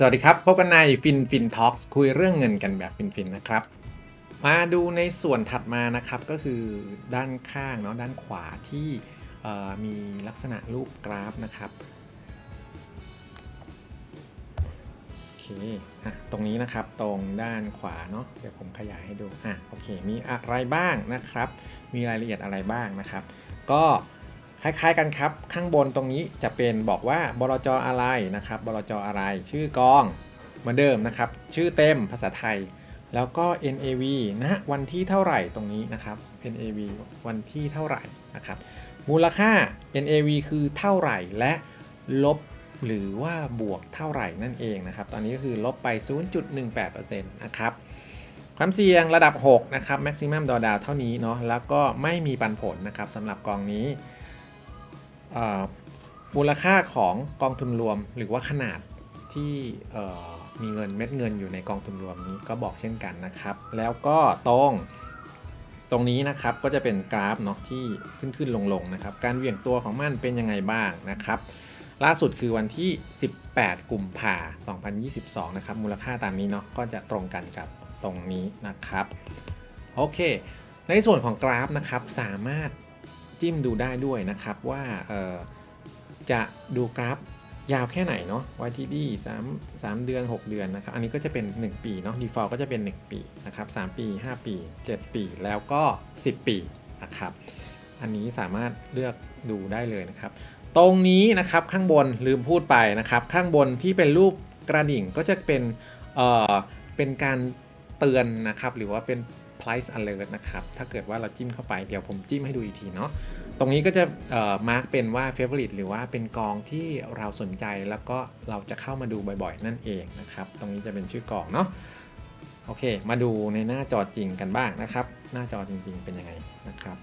สวัสดีครับ พบกันในฟินฟินท็อกคุยเรื่องเงินกันแบบฟินฟินนะครับ มาดูในส่วนถัดมานะครับก็คือด้านข้างเนาะด้านขวาที่มีลักษณะรูปกราฟนะครับโอเคอะตรงนี้นะครับตรงด้านขวาเนาะเดี๋ยวผมขยายให้ดูอะโอเคมีอะไรบ้างนะครับ มีรายละเอียดอะไรบ้างนะครับ ก็ คล้ายๆกันครับ ข้างบนตรงนี้จะเป็นบอกว่าบลจอะไรนะครับบลจอะไร ชื่อกองเหมือนเดิมนะครับ ชื่อเต็มภาษาไทย แล้วก็ NAV นะวันที่เท่าไหร่ตรงนี้นะครับ NAV วันที่เท่าไหร่นะครับ มูลค่า NAV คือเท่าไหร่และลบหรือว่าบวกเท่าไหร่นั่นเองนะครับ ตอนนี้ก็คือลบไป 0.18%นะครับความเสี่ยงระดับ 6 นะครับ maximum drawdown เท่านี้เนาะ แล้วก็ไม่มีปันผลนะครับสำหรับกองนี้ มูลค่าของกองทุนรวม หรือว่าขนาดที่มีเงินเม็ดเงินอยู่ในกองทุนรวมนี้ก็บอกเช่นกันนะครับ แล้วก็ตรงตรงนี้นะครับก็จะเป็นกราฟเนาะที่ขึ้นขึ้นลงลงนะครับ การเหวี่ยงตัวของมันเป็นยังไงบ้างนะครับ ล่าสุดคือวันที่ 18 กุมภา2022 นะครับ มูลค่าตามนี้เนาะก็จะตรงกันกับตรงนี้นะครับ โอเค ในส่วนของกราฟนะครับสามารถ จิ้มดูได้ด้วยนะครับว่าจะดูกราฟยาวแค่ไหนเนาะ YTD 3 3 เดือน 6 เดือนนะครับ อันนี้ก็จะเป็น 1 ปีเนาะ default ก็จะเป็น 1 ปีนะครับ3ปี 5 ปี 7 ปี แล้วก็ 10 ปีนะครับ อันนี้สามารถเลือกดูได้เลยนะครับ ตรงนี้นะครับข้างบนลืมพูดไปนะครับ ข้างบนที่เป็นรูปกระดิ่งก็จะเป็น เอ่อ เป็นการเตือนนะครับ หรือว่าเป็น price alert นะครับ ถ้าเกิดว่าเราจิ้มเข้าไปเดี๋ยวผมจิ้มให้ดูอีกทีเนาะตรงนี้ก็จะมาร์กเป็นว่า favorite หรือว่าเป็นกองที่เราสนใจแล้วก็เราจะเข้ามาดูบ่อยๆ นั่นเองนะครับ ตรงนี้จะเป็นชื่อกองเนาะโอเค มาดูในหน้าจอจริงกันบ้างนะครับ หน้าจอจริงๆเป็นยังไงนะครับ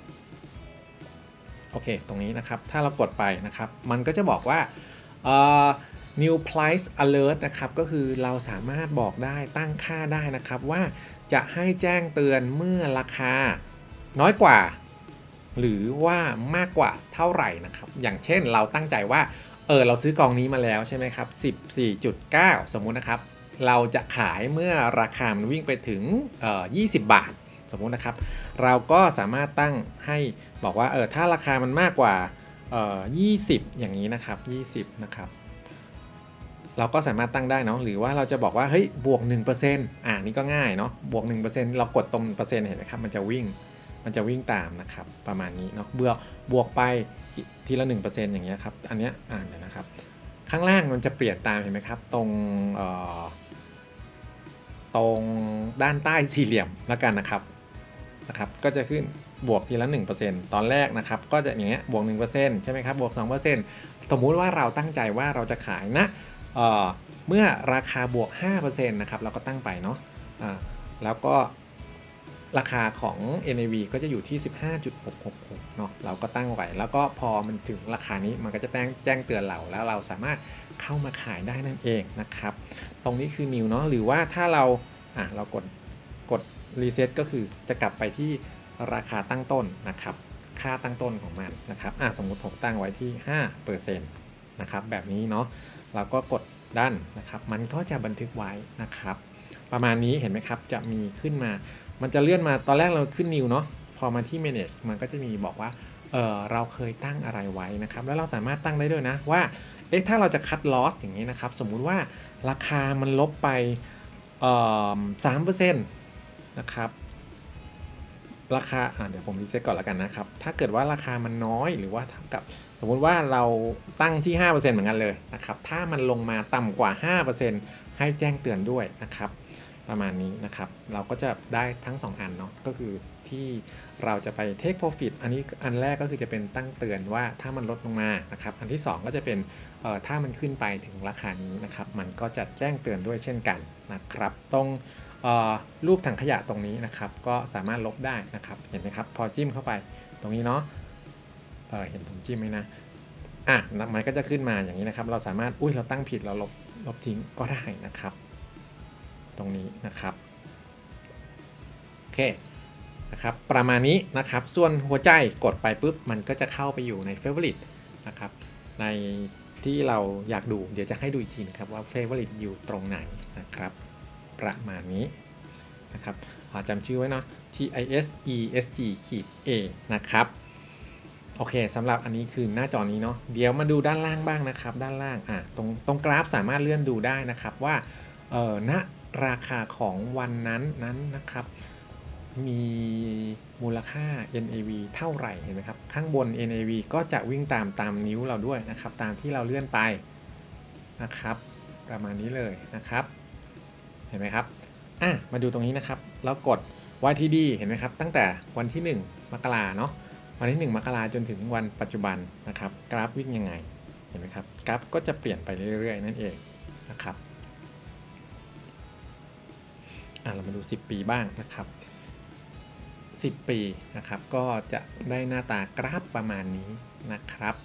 โอเค ตรงนี้นะครับ ถ้าเรากดไปนะครับ มันก็จะบอกว่า new price alert นะครับ ก็คือเราสามารถบอกได้ตั้งค่าได้นะครับว่า จะให้แจ้งเตือนเมื่อราคา น้อยกว่า หรือว่ามากกว่าเท่าไหร่นะครับ อย่างเช่นเราตั้งใจว่า เออเราซื้อกองนี้มาแล้วใช่ไหมครับ 14.9 สมมุตินะครับ เราจะขายเมื่อราคามันวิ่งไปถึงเอ่อ20 บาท สมมุตินะครับ เราก็สามารถตั้งให้บอกว่าเออถ้าราคามันมากกว่าเอ่อ20 อย่างนี้นะครับ 20 นะครับ เราก็สามารถตั้งได้เนาะหรือว่าเราจะบอกว่าเฮ้ยบวก 1%อ่านี่ก็ง่ายเนาะบวก 1%เรากดตรงเปอร์เซ็นต์เห็นไหมครับมันจะวิ่งมันจะวิ่งตามนะครับประมาณนี้เนาะเบื่อบวกไปทีละ 1%อย่างเงี้ยครับอันเนี้ยอ่านเดี๋ยนะครับ ข้างล่างมันจะเปลี่ยนตามเห็นไหมครับ ตรงเอ่อตรงด้านใต้สี่เหลี่ยมแล้วกันนะครับนะครับก็จะขึ้นบวกทีละ 1%ตอนแรกนะครับก็จะอย่างเงี้ยบวก 1%ใช่ไหมครับบวก 2%สมมุติว่าเราตั้งใจว่าเราจะขายนะ เมื่อราคาบวก 5%นะครับเราก็ตั้งไปเนาะอ่าแล้วก็ราคาของ NAV ก็จะอยู่ที่ 15.666เนาะเราก็ตั้งไว้แล้วก็พอมันถึงราคานี้มันก็จะแจ้งแจ้งเตือนเราแล้วเราสามารถเข้ามาขายได้นั่นเองนะครับ ตรงนี้คือ new เนาะหรือว่าถ้าเราอะเรากดกด reset ก็คือจะกลับไปที่ราคาตั้งต้นนะครับ ค่าตั้งต้นของมันนะครับอะสมมุติผมตั้งไว้ที่5%นะครับแบบนี้เนาะ เราก็กดดันนะครับ มันก็จะบันทึกไว้นะครับ ประมาณนี้เห็นไหมครับ จะมีขึ้นมา มันจะเลื่อนมาตอนแรกเราขึ้น new เนาะ พอมาที่ manage มันก็จะมีบอกว่า เออเราเคยตั้งอะไรไว้นะครับ แล้วเราสามารถตั้งได้ด้วยนะว่า เอ๊ะ ถ้าเราจะคัด loss อย่างนี้นะครับ สมมุติว่าราคามันลบไปเอ่อ3%นะครับ ราคาอ่าเดี๋ยวผมรีเซ็ตก่อนแล้วกันนะครับ ถ้าเกิดว่าราคามันน้อยหรือว่าเท่ากับ สมมติว่าเราตั้งที่ 5%เหมือนกันเลยนะครับ ถ้ามันลงมาต่ำกว่า 5%ให้แจ้งเตือนด้วยนะครับ ประมาณนี้นะครับ เราก็จะได้ทั้ง 2 อันเนาะ ก็คือที่เราจะไป take profit อันนี้อันแรกก็คือจะเป็นตั้งเตือนว่าถ้ามันลดลงมานะครับ อันที่ 2 ก็จะเป็นถ้ามันขึ้นไปถึงราคานี้นะครับ มันก็จะแจ้งเตือนด้วยเช่นกันนะครับ ตรงเอ่อ รูปถังขยะตรงนี้นะครับ ก็สามารถลบได้นะครับ เห็นไหมครับ พอจิ้มเข้าไปตรงนี้เนาะเเห็นผมจิ้มไหมนะอะมันก็จะขึ้นมาอย่างนี้นะครับ เราสามารถอุ้ยเราตั้งผิดเราลบลบทิ้งก็ได้นะครับ ตรงนี้นะครับโอเคนะครับประมาณนี้นะครับ ส่วนหัวใจกดไปปุ๊บมันก็จะเข้าไปอยู่ใน Favorite นะครับ ในที่เราอยากดูเดี๋ยวจะให้ดูอีกทีนะครับว่า favorite อยู่ตรงไหนนะครับ ประมาณนี้นะครับจำชื่อไว้เนาะ TIS ESG ขีด A นะครับ โอเคสำหรับอันนี้คือหน้าจอนี้เนาะ เดี๋ยวมาดูด้านล่างบ้างนะครับ ด้านล่างอะตรงตรงกราฟสามารถเลื่อนดูได้นะครับว่าเออณราคาของวันนั้นนั้นนะครับ มีมูลค่า NAV เท่าไหร่เห็นไหมครับ ข้างบน NAV ก็จะวิ่งตามตามนิ้วเราด้วยนะครับ ตามที่เราเลื่อนไปนะครับ ประมาณนี้เลยนะครับ ห็นไหมครับอะมาดูตรงนี้นะครับ แล้วกด YTD เห็นไหมครับ ตั้งแต่วันที่ 1 มกราเนาะวันที่ 1 มกราจนถึงวันปัจจุบันนะครับ กราฟวิ่งยังไงเห็นไหมครับกราฟก็จะเปลี่ยนไปเรื่อยๆ นั่นเองนะครับอะเรามาดู 10 ปีบ้างนะครับ 10 ปีนะครับก็จะได้หน้าตากราฟประมาณนี้นะครับ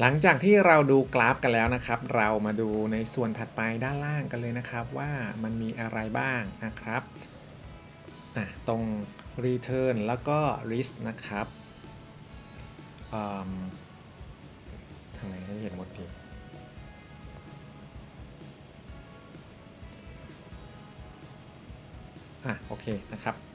หลังจากที่เราดูกราฟกันแล้วนะครับ เรามาดูในส่วนถัดไปด้านล่างกันเลยนะครับ ว่ามันมีอะไรบ้างนะครับตรง return แล้วก็ risk นะครับทางไหนให้เห็นหมดดีอะโอเคนะครับ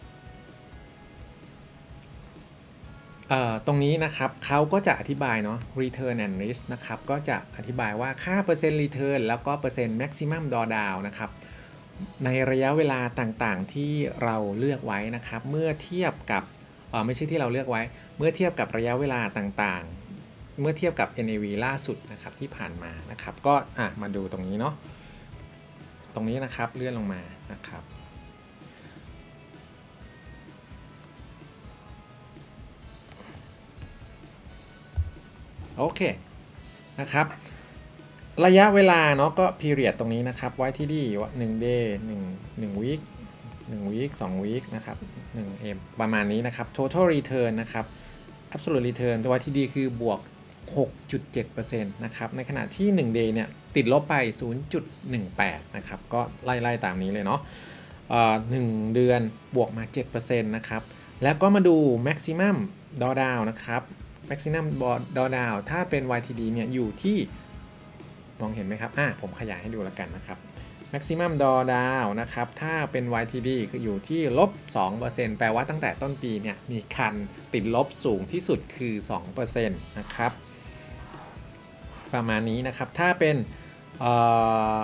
ตรงนี้นะครับเขาก็จะอธิบายเนาะ return and risk นะครับก็จะอธิบายว่าค่าเปอร์เซ็นต์ return แล้วก็เปอร์เซ็นต์ maximum drawdown นะครับในระยะเวลาต่างๆที่เราเลือกไว้นะครับ เมื่อเทียบกับไม่ใช่ที่เราเลือกไว้ เมื่อเทียบกับระยะเวลาต่างๆ เมื่อเทียบกับ NAV ล่าสุดนะครับที่ผ่านมานะครับ ก็มาดูตรงนี้เนาะตรงนี้นะครับเลื่อนลงมานะครับ โอเคนะครับ ระยะเวลาเนาะก็ period ตรงนี้นะครับ ไว้ที่ดีว่า1 day 1 1 week 1 week 2 week นะครับ1 m ประมาณนี้นะครับ total return นะครับ absolute return ไว้ที่ดีคือบวก 6.7%นะครับ ในขณะที่ 1 day เนี่ย ติดลบไป 0.18 นะครับ ก็ไล่ๆตามนี้เลยเนาะเอ่อ1เดือนบวกมา 7%นะครับ แล้วก็มาดู maximum drawdown นะครับ maximum drawdown ถ้าเป็น YTD เนี่ยอยู่ที่มองเห็นไหมครับอะผมขยายให้ดูแล้วกันนะครับ maximum drawdown นะครับ ถ้าเป็น YTD คืออยู่ที่ลบ 2%แปลว่าตั้งแต่ต้นปีเนี่ยมีคันติดลบสูงที่สุดคือ 2%นะครับ ประมาณนี้นะครับ ถ้าเป็นเอ่อ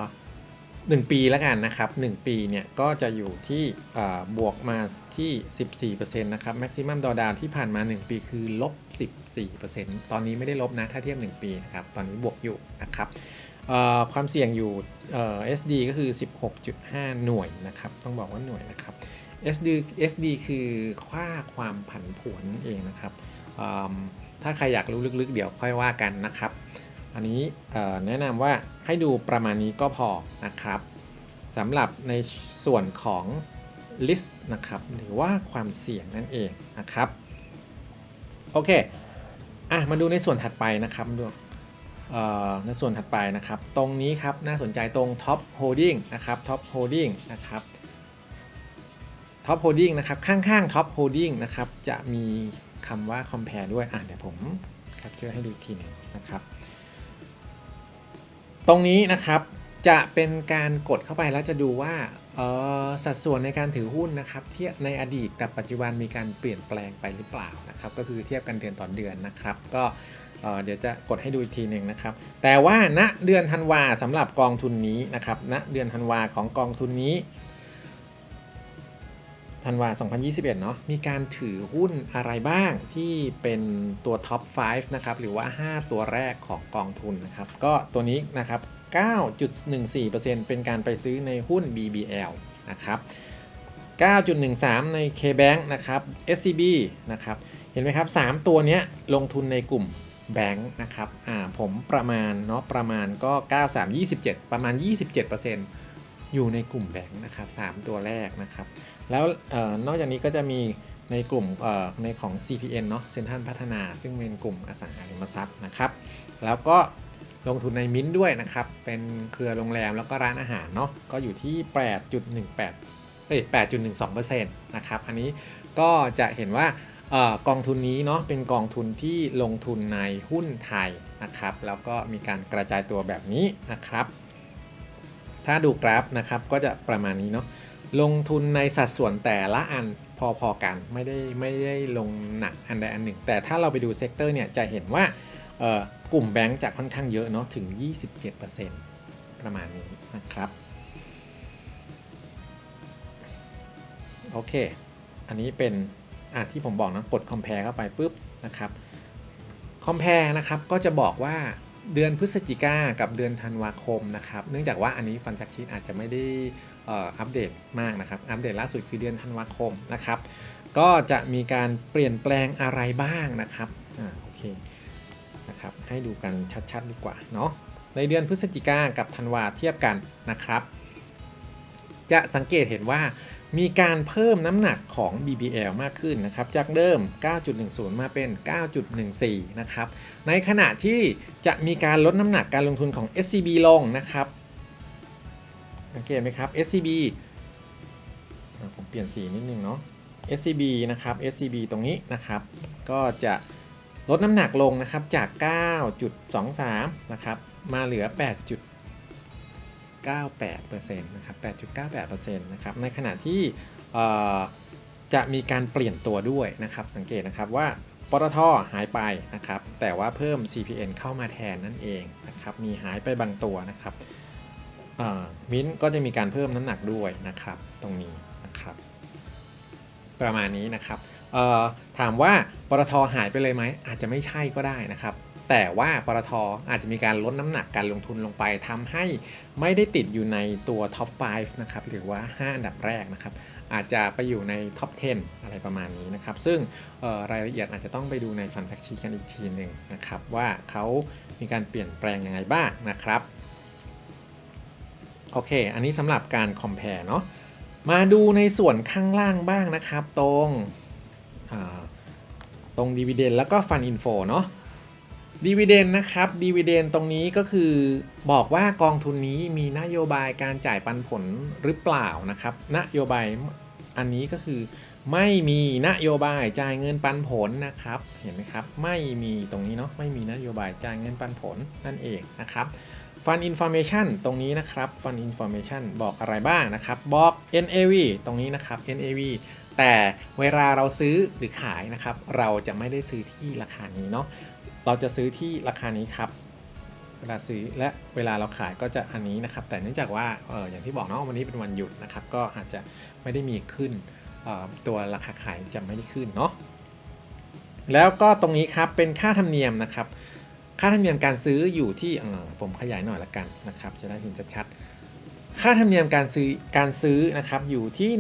1ปีแล้วกันนะครับ 1 ปีเนี่ยก็จะอยู่ที่เอ่อบวกมา ที่ 14%นะครับ maximum drawdown ที่ผ่านมา 1 ปีคือลบ 14%ตอนนี้ไม่ได้ลบนะ ถ้าเทียบ 1 ปีนะครับ ตอนนี้บวกอยู่นะครับเอ่อความเสี่ยงอยู่เอ่อ SD ก็คือ 16.5 หน่วยนะครับ ต้องบอกว่าหน่วยนะครับ SD SD คือค่าความผันผวนเองนะครับอืมถ้าใครอยากรู้ลึกๆ เดี๋ยวค่อยว่ากันนะครับ อันนี้เอ่อแนะนำว่าให้ดูประมาณนี้ก็พอนะครับสำหรับในส่วนของ list นะครับ หรือว่าความเสี่ยงนั่นเองนะครับ โอเค อะ มาดูในส่วนถัดไปนะครับดูในส่วนถัดไปนะครับ ตรงนี้ครับ น่าสนใจตรง top holding นะครับ top holding นะครับ top holding นะครับ ข้างๆ top holding นะครับ จะมีคำว่า compare ด้วย อะ เดี๋ยวผม capture ให้ดูทีหนึงนะครับ ตรงนี้นะครับจะเป็นการกดเข้าไปแล้วจะดูว่า สัดส่วนในการถือหุ้นนะครับเทียบในอดีตกับปัจจุบันมีการเปลี่ยนแปลงไปหรือเปล่านะครับก็คือเทียบกันเดือนต่อเดือนนะครับ ก็เดี๋ยวจะกดให้ดูอีกทีหนึ่งนะครับ แต่ว่าณเดือนธันวาสำหรับกองทุนนี้นะครับณเดือนธันวาของกองทุนนี้ธันวา 2021 เนาะมีการถือหุ้นอะไรบ้างที่เป็นตัวท็อป 5 นะครับ หรือว่า 5 ตัวแรกของกองทุนนะครับ ก็ตัวนี้นะครับ 9.14%เป็นการไปซื้อในหุ้น BBL นะครับ 9.13 ใน KBank นะครับ SCB นะครับ เห็นไหมครับ 3 ตัวนี้ลงทุนในกลุ่มแบงค์นะครับอ่าผมประมาณเนาะประมาณก็ 93 27 ประมาณ 27%อยู่ในกลุ่มแบงค์นะครับ 3 ตัวแรกนะครับ แล้วออนอกจากนี้ก็จะมีในกลุ่มในของ CPN เนาะเซ็นทรัลพัฒนา ซึ่งเป็นกลุ่มอสังหาริมทรัพย์นะครับ แล้วก็ ลงทุนในมิ้นท์ด้วยนะครับ เป็นเครือโรงแรมแล้วก็ร้านอาหารเนาะ ก็อยู่ที่ 8.18เอ้ย8.12%นะครับ อันนี้ก็จะเห็นว่าออกองทุนนี้เนาะเป็นกองทุนที่ลงทุนในหุ้นไทยนะครับ แล้วก็มีการกระจายตัวแบบนี้นะครับ ถ้าดูกราฟนะครับก็จะประมาณนี้เนาะลงทุนในสัดส่วนแต่ละอันพอๆกันไม่ได้ไม่ได้ลงหนักอันใดอันหนึ่ง แต่ถ้าเราไปดูเซกเตอร์เนี่ยจะเห็นว่า กลุ่มแบงก์จะค่อนข้างเยอะเนาะถึง 27%ประมาณนี้นะครับ โอเค อันนี้เป็นอะที่ผมบอกนะกด compare เข้าไปปุ๊บนะครับ compare นะครับก็จะบอกว่าเดือนพฤศจิกากับเดือนธันวาคมนะครับ เนื่องจากว่าอันนี้ฟันแฟกชีตอาจจะไม่ได้อัปเดตมากนะครับ อัปเดตล่าสุดคือเดือนธันวาคมนะครับ ก็จะมีการเปลี่ยนแปลงอะไรบ้างนะครับ อ่า โอเค นะครับ ให้ดูกันชัดๆ ดีกว่าเนาะในเดือนพฤศจิกากับธันวาเทียบกันนะครับ จะสังเกตเห็นว่ามีการเพิ่มน้ำหนักของ BBL มากขึ้นนะครับ จากเดิม 9.10 มาเป็น 9.14 นะครับ ในขณะที่จะมีการลดน้ำหนักการลงทุนของ SCB ลงนะครับสังเกตไหมครับ SCB ผมเปลี่ยนสีนิดนึงเนาะ SCB นะครับ SCB ตรงนี้นะครับ ก็จะ ลดน้ำหนักลงนะครับจาก 9.23 นะครับ มาเหลือ 8.98%นะครับ 8.98%นะครับ ในขณะที่จะมีการเปลี่ยนตัวด้วยนะครับ สังเกตนะครับว่าปตทหายไปนะครับ แต่ว่าเพิ่ม CPN เข้ามาแทนนั่นเองนะครับ มีหายไปบางตัวนะครับมิ้นก็จะมีการเพิ่มน้ำหนักด้วยนะครับ ตรงนี้นะครับ ประมาณนี้นะครับ ถามว่าปตทหายไปเลยไหมอาจจะไม่ใช่ก็ได้นะครับ แต่ว่าปตทอาจจะมีการลดน้ำหนักการลงทุนลงไปทำให้ไม่ได้ติดอยู่ในตัวท็อป 5 นะครับ หรือว่า 5 อันดับแรกนะครับ อาจจะไปอยู่ในท็อป 10 อะไรประมาณนี้นะครับ ซึ่งรายละเอียดอาจจะต้องไปดูในฟันแฟกชีกันอีกทีหนึ่งนะครับ ว่าเขามีการเปลี่ยนแปลงยังไงบ้างนะครับโอเค อันนี้สำหรับการ compare เนาะมาดูในส่วนข้างล่างบ้างนะครับตรง ตรง dividend แล้วก็ fund info เนาะ dividend นะครับ dividend ตรงนี้ก็คือบอกว่ากองทุนนี้มีนโยบายการจ่ายปันผลหรือเปล่านะครับ นโยบายอันนี้ก็คือไม่มีนโยบายจ่ายเงินปันผลนะครับเห็นไหมครับไม่มีตรงนี้เนาะไม่มีนโยบายจ่ายเงินปันผลนั่นเองนะครับ Fund Information ตรงนี้นะครับ Fund Information บอกอะไรบ้างนะครับบอก NAV ตรงนี้นะครับ NAV แต่เวลาเราซื้อหรือขายนะครับ เราจะไม่ได้ซื้อที่ราคานี้เนาะเราจะซื้อที่ราคานี้ครับ เวลาซื้อและเวลาเราขายก็จะอันนี้นะครับ แต่เนื่องจากว่าเอออย่างที่บอกเนาะวันนี้เป็นวันหยุดนะครับ ก็อาจจะไม่ได้มีขึ้นตัวราคาขายจะไม่ได้ขึ้นเนาะแล้วก็ตรงนี้ครับเป็นค่าธรรมเนียมนะครับ ค่าธรรมเนียมการซื้ออยู่ที่ผมขยายหน่อยละกันนะครับ จะได้เห็นชัดๆ ค่าธรรมเนียมการซื้อการซื้อนะครับอยู่ที่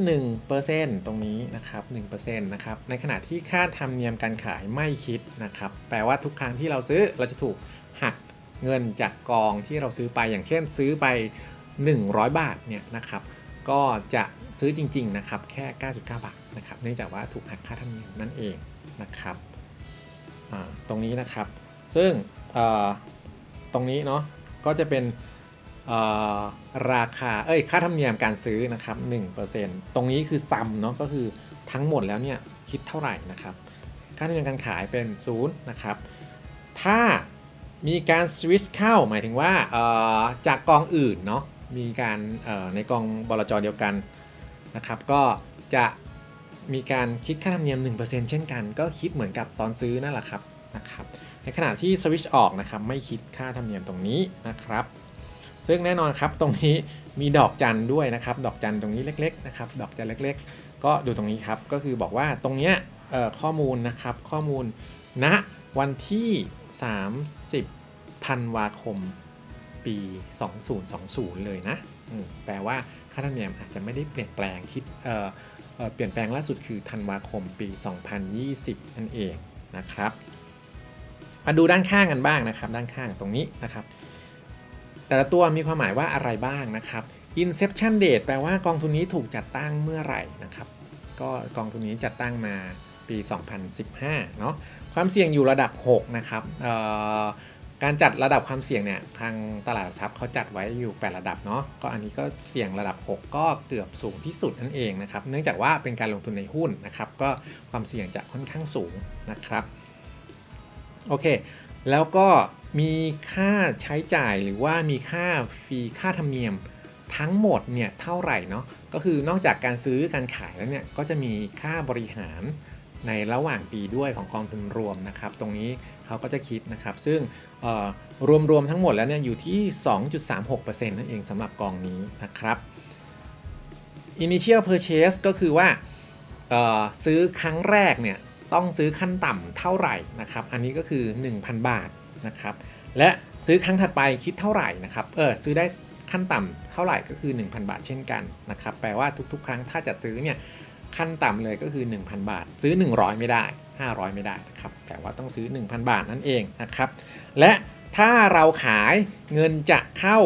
1%ตรงนี้นะครับ1%นะครับในขณะที่ค่าธรรมเนียมการขายไม่คิดนะครับแปลว่าทุกครั้งที่เราซื้อเราจะถูกหักเงินจากกองที่เราซื้อไปอย่างเช่นซื้อไป 100 บาทเนี่ยนะครับก็จะซื้อจริงๆนะครับแค่ 99 บาทนะครับเนื่องจากว่าถูกหักค่าธรรมเนียมนั่นเองนะครับตรงนี้นะครับซึ่งตรงนี้เนาะก็จะเป็น ราคาเอ้ยค่าธรรมเนียมการซื้อนะครับ1%ตรงนี้คือซัมเนาะก็คือทั้งหมดแล้วเนี่ยคิดเท่าไหร่นะครับ ค่าธรรมเนียมการขายเป็น0นะครับถ้ามีการสวิชเข้าหมายถึงว่าจากกองอื่นเนาะมีการในกองบลจเดียวกันนะครับก็จะมีการคิดค่าธรรมเนียม 1%เช่นกัน ก็คิดเหมือนกับตอนซื้อนั่นแหละครับนะครับในขณะที่สวิชออกนะครับไม่คิดค่าธรรมเนียมตรงนี้นะครับ ซึ่งแน่นอนครับตรงนี้มีดอกจันด้วยนะครับ ดอกจันตรงนี้เล็กๆนะครับ ดอกจันเล็กๆ ก็ดูตรงนี้ครับ ก็คือบอกว่าตรงเนี้ยข้อมูลนะครับ ข้อมูลณวันที่ 30ธันวาคม ปี 2020 เลยนะแปลว่าค่าธรรมเนียมอาจจะไม่ได้เปลี่ยนแปลงคิดเเเปลี่ยนแปลงล่าสุดคือธันวาคมปี 2020 นั่นเองนะครับมาดูด้านข้างกันบ้างนะครับ ด้านข้างตรงนี้นะครับ แต่ละตัวมีความหมายว่าอะไรบ้างนะครับ inception date แปลว่ากองทุนนี้ถูกจัดตั้งเมื่อไหร่นะครับ ก็กองทุนนี้จัดตั้งมาปี 2015 เนาะความเสี่ยงอยู่ระดับ 6 นะครับการจัดระดับความเสี่ยงเนี่ยทางตลาดทรัพย์เขาจัดไว้อยู่ 8 ระดับเนาะก็อันนี้ก็เสี่ยงระดับ 6 ก็เกือบสูงที่สุดนั่นเองนะครับ เนื่องจากว่าเป็นการลงทุนในหุ้นนะครับ ก็ความเสี่ยงจะค่อนข้างสูงนะครับ โอเค แล้วก็มีค่าใช้จ่ายหรือว่ามีค่าฟรีค่าธรรมเนียมทั้งหมดเนี่ยเท่าไหร่เนาะก็คือนอกจากการซื้อการขายแล้วเนี่ยก็จะมีค่าบริหารในระหว่างปีด้วยของกองทุนรวมนะครับ ตรงนี้เขาก็จะคิดนะครับ ซึ่งรวมๆทั้งหมดแล้วเนี่ยอยู่ที่ 2.36%นั่นเองสำหรับกองนี้นะครับ Initial Purchase ก็คือว่าซื้อครั้งแรกเนี่ย ต้องซื้อขั้นต่ำเท่าไหร่นะครับ อันนี้ก็คือ 1,000 บาทนะครับ และซื้อครั้งถัดไปคิดเท่าไหร่นะครับ เออซื้อได้ขั้นต่ำเท่าไหร่ก็คือ 1,000 บาทเช่นกันนะครับ แปลว่าทุกๆ ครั้งถ้าจะซื้อเนี่ยขั้นต่ำเลยก็คือ 1,000 บาท ซื้อ 100 ไม่ได้ 500 ไม่ได้นะครับ แต่ว่าต้องซื้อ 1,000 บาทนั่นเองนะครับ และถ้าเราขายเงินจะเข้า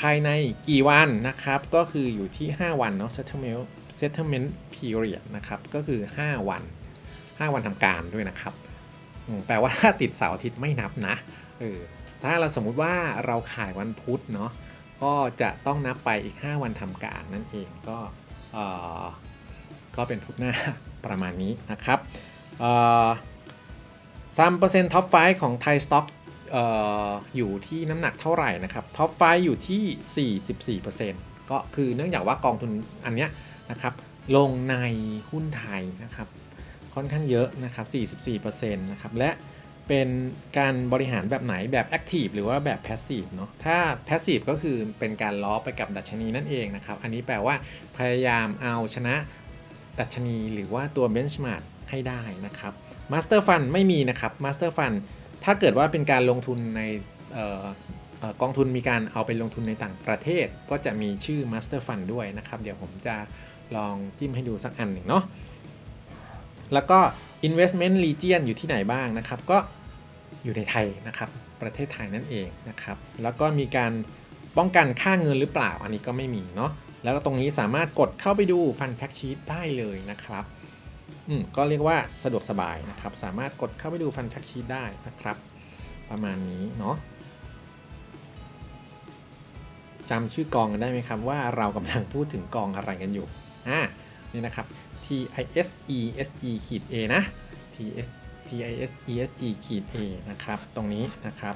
ภายในกี่วันนะครับ ก็คืออยู่ที่ 5 วันเนาะ settlement settlement period นะครับ ก็คือ 5 วัน 5 วันทำการด้วยนะครับแปลว่าถ้าติดเสาร์อาทิตย์ไม่นับนะเออถ้าเราสมมุติว่าเราขายวันพุธเนาะก็จะต้องนับไปอีก 5 วันทำการนั่นเองก็ก็เป็นพุธหน้าประมาณนี้นะครับสามเปอร์เซ็นต์ท็อปไฟของไทยสต็อกอยู่ที่น้ำหนักเท่าไหร่นะครับท็อปไฟอยู่ที่ 44%ก็คือเนื่องจากว่ากองทุนอันเนี้ยนะครับลงในหุ้นไทยนะครับ ค่อนข้างเยอะนะครับ 44%นะครับ และเป็นการบริหารแบบไหนแบบ Active หรือว่าแบบ Passive เนาะ ถ้า Passive ก็คือเป็นการล้อไปกับดัชนีนั่นเองนะครับ อันนี้แปลว่าพยายามเอาชนะดัชนีหรือว่าตัว Benchmark ให้ได้นะครับ Master Fund ไม่มีนะครับ Master Fund ถ้าเกิดว่าเป็นการลงทุนในกองทุนมีการเอาไปลงทุนในต่างประเทศ ก็จะมีชื่อ Master Fund ด้วยนะครับ เดี๋ยวผมจะลองจิ้มให้ดูสักอันหนึ่งเนาะ แล้วก็ investment region อยู่ที่ไหนบ้างนะครับ ก็อยู่ในไทยนะครับ ประเทศไทยนั่นเองนะครับ แล้วก็มีการป้องกันค่าเงินหรือเปล่า อันนี้ก็ไม่มีเนาะแล้วก็ตรงนี้สามารถกดเข้าไปดูฟันแฟกชีตได้เลยนะครับอืมก็เรียกว่าสะดวกสบายนะครับ สามารถกดเข้าไปดูฟันแฟกชีตได้นะครับ ประมาณนี้เนาะจำชื่อกองกันได้ไหมครับว่าเรากำลังพูดถึงกองอะไรกันอยู่อ่านี่นะครับ TISESG ขีด A นะ TS TISESG ขีด A นะครับ ตรงนี้นะครับ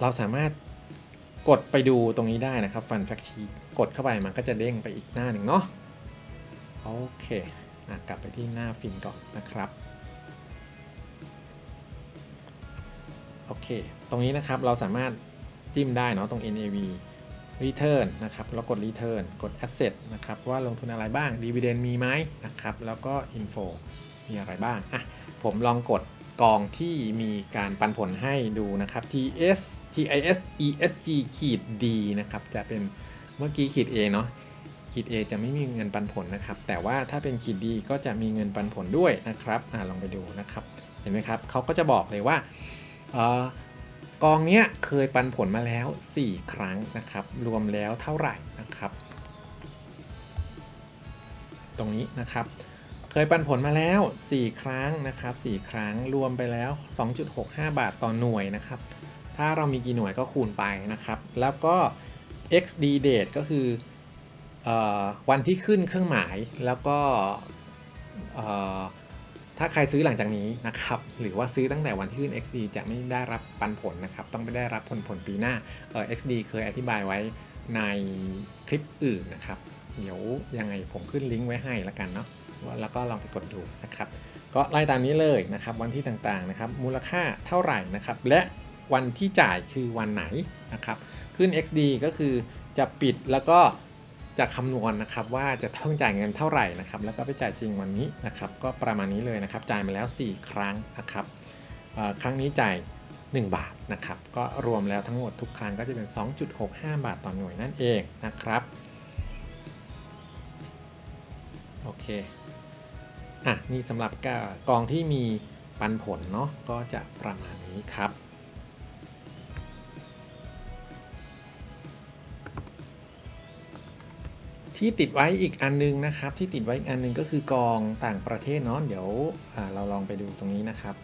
เราสามารถกดไปดูตรงนี้ได้นะครับฟันแฟกชีกดเข้าไปมันก็จะเด้งไปอีกหน้าหนึ่งเนาะโอเคกลับไปที่หน้าฟินก่อนนะครับโอเค ตรงนี้นะครับเราสามารถจิ้มได้เนาะตรง NAV Return นะครับแล้วกด Return กด Asset นะครับว่าลงทุนอะไรบ้าง Dividend มีไหมนะครับแล้วก็ Info มีอะไรบ้างอะผมลองกดกองที่มีการปันผลให้ดูนะครับ TS TIS ESG ขีด D นะครับจะเป็นเมื่อกี้ขีด A เนาะขีด A จะไม่มีเงินปันผลนะครับ แต่ว่าถ้าเป็นขีด D ก็จะมีเงินปันผลด้วยนะครับอ่าลองไปดูนะครับ เห็นไหมครับเขาก็จะบอกเลยว่า กองเนี้ยเคยปันผลมาแล้ว 4 ครั้งนะครับ รวมแล้วเท่าไหร่นะครับ ตรงนี้นะครับ เคยปันผลมาแล้ว 4 ครั้งนะครับ 4 ครั้งรวมไปแล้ว 2.65 บาทต่อหน่วยนะครับ ถ้าเรามีกี่หน่วยก็คูณไปนะครับ แล้วก็ XD date ก็คืออวันที่ขึ้นเครื่องหมายแล้วก็ ถ้าใครซื้อหลังจากนี้นะครับ หรือว่าซื้อตั้งแต่วันที่ขึ้น XD จะไม่ได้รับปันผลนะครับ ต้องไปได้รับผลผลปีหน้าเออ XD เคยอธิบายไว้ในคลิปอื่นนะครับ เดี๋ยวยังไงผมขึ้นลิงก์ไว้ให้แล้วกันเนาะแล้วก็ลองไปกดดูนะครับ ก็ไล่ตามนี้เลยนะครับ วันที่ต่างๆนะครับ มูลค่าเท่าไหร่นะครับ และวันที่จ่ายคือวันไหนนะครับ ขึ้น XD ก็คือจะปิดแล้วก็ จะคำนวณนะครับว่าจะต้องจ่ายเงินเท่าไหร่นะครับแล้วก็ไปจ่ายจริงวันนี้นะครับก็ประมาณนี้เลยนะครับจ่ายมาแล้ว 4 ครั้งนะครับครั้งนี้จ่าย 1 บาทนะครับก็รวมแล้วทั้งหมดทุกครั้งก็จะเป็น 2.65 บาทต่อหน่วยนั่นเองนะครับโอเคอะนี่สำหรับกองที่มีปันผลเนาะก็จะประมาณนี้ครับ ที่ติดไว้อีกอันนึงนะครับ ที่ติดไว้อีกอันนึงก็คือกองต่างประเทศเนาะเดี๋ยวเราลองไปดูตรงนี้นะครับ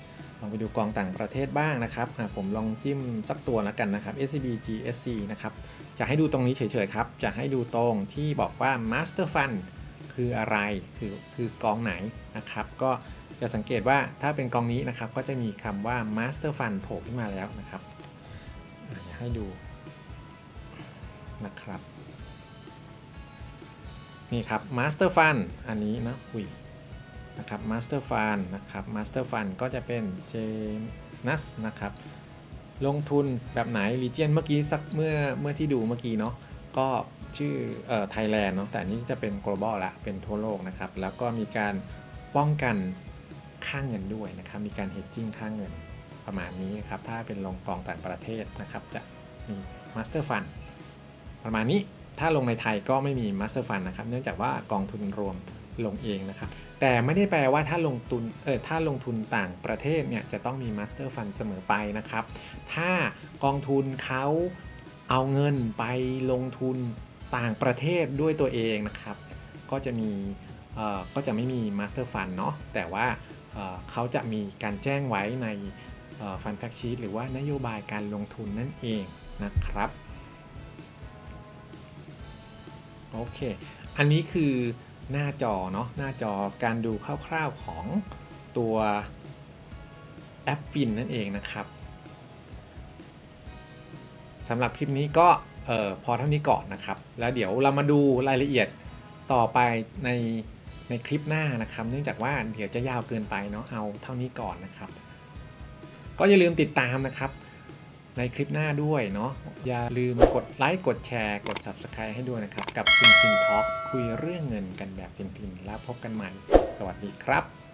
ลองไปดูกองต่างประเทศบ้างนะครับผมลองจิ้มสักตัวแล้วกันนะครับ SCB GSC นะครับจะให้ดูตรงนี้เฉยๆครับ จะให้ดูตรงที่บอกว่า Master Fund คืออะไรคือคือกองไหนนะครับ ก็จะสังเกตว่าถ้าเป็นกองนี้นะครับ ก็จะมีคำว่า Master Fund โผล่ขึ้นมาแล้วนะครับอะอยากให้ดูนะครับ นี่ครับ Master Fund อันนี้นะอุ้ยนะครับ Master Fund นะครับ Master Fund ก็จะเป็น Janus นะครับ ลงทุนแบบไหน Region เมื่อกี้สักเมื่อเมื่อที่ดูเมื่อกี้เนาะก็ชื่อเอ่อ Thailand เนาะแต่นนี้จะเป็น global ละเป็นทั่วโลกนะครับ แล้วก็มีการป้องกันค่างเงินด้วยนะครับ มีการ hedging ค่างเงินประมาณนี้นะครับ ถ้าเป็นลงกองต่างประเทศนะครับ จะมี Master Fund ประมาณนี้ ถ้าลงในไทยก็ไม่มี Master Fund นนะครับเนื่องจากว่ากองทุนรวมลงเองนะครับ แต่ไม่ได้แปลว่าถ้าลงทุนเออถ้าลงทุนต่างประเทศเนี่ยจะต้องมี Master Fund เสมอไปนะครับ ถ้ากองทุนเขาเอาเงินไปลงทุนต่างประเทศด้วยตัวเองนะครับ ก็จะมีเอ่อก็จะไม่มี Master Fund เนาะแต่ว่าเอ่อเขาจะมีการแจ้งไว้ในฟันแฟกชีตหรือว่านโยบายการลงทุนนั่นเองนะครับ โอเค อันนี้คือหน้าจอเนาะหน้าจอการดูคร่าวๆของตัวแอปฟินนั่นเองนะครับสำหรับคลิปนี้ก็ออพอเท่านี้ก่อนนะครับ แล้วเดี๋ยวเรามาดูรายละเอียดต่อไปในในคลิปหน้านะครับ เนื่องจากว่าเดี๋ยวจะยาวเกินไปเนาะเอาเท่านี้ก่อนนะครับ ก็อย่าลืมติดตามนะครับ ในคลิปหน้าด้วยเนาะอย่าลืมกดไลค์กดแชร์ กด Subscribe ให้ด้วยนะครับ กับฟินฟินทอล์คุยเรื่องเงินกันแบบฟินๆแล้วพบกันใหม่ สวัสดีครับ